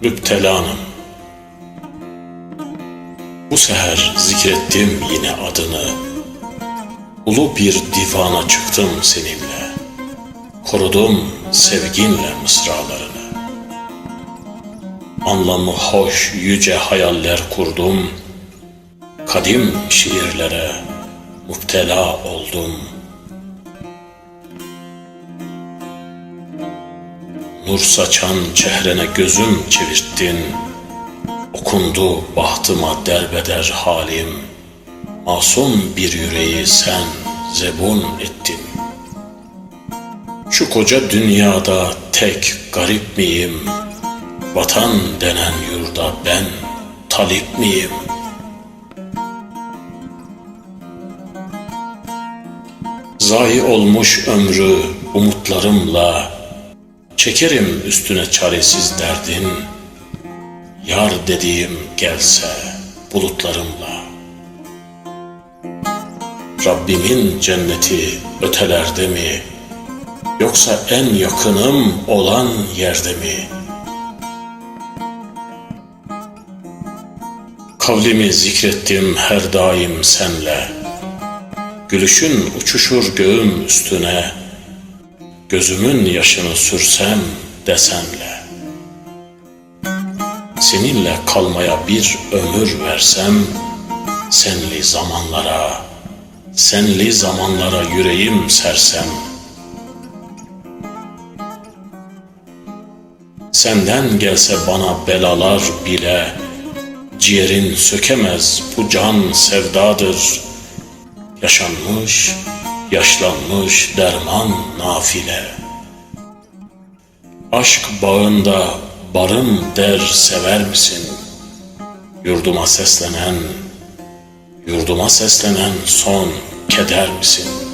Müptelanım. Bu seher zikrettim yine adını. Ulu bir divana çıktım seninle. Korudum sevginle mısralarını. Anlamı hoş yüce hayaller kurdum. Kadim şiirlere müptela oldum. Nur saçan çehrene gözüm çevirttin. Okundu bahtıma derbeder halim. Masum bir yüreği sen zebun ettin. Şu koca dünyada tek garip miyim? Vatan denen yurda ben talip miyim? Zayi olmuş ömrü umutlarımla Çekerim üstüne çaresiz derdin Yar dediğim gelse bulutlarımla Rabbimin cenneti ötelerde mi? Yoksa en yakınım olan yerde mi? Kavlimi zikrettim her daim senle Gülüşün uçuşur göğüm üstüne Gözümün yaşını sürsem desenle Seninle kalmaya bir ömür versem Senli zamanlara Senli zamanlara yüreğim sersem. Senden gelse bana belalar bile Ciğerin sökemez bu can sevdadır. Yaşanmış, yaşlanmış derman nafile Aşk bağında barım der sever misin? Yurduma seslenen, yurduma seslenen son keder misin?''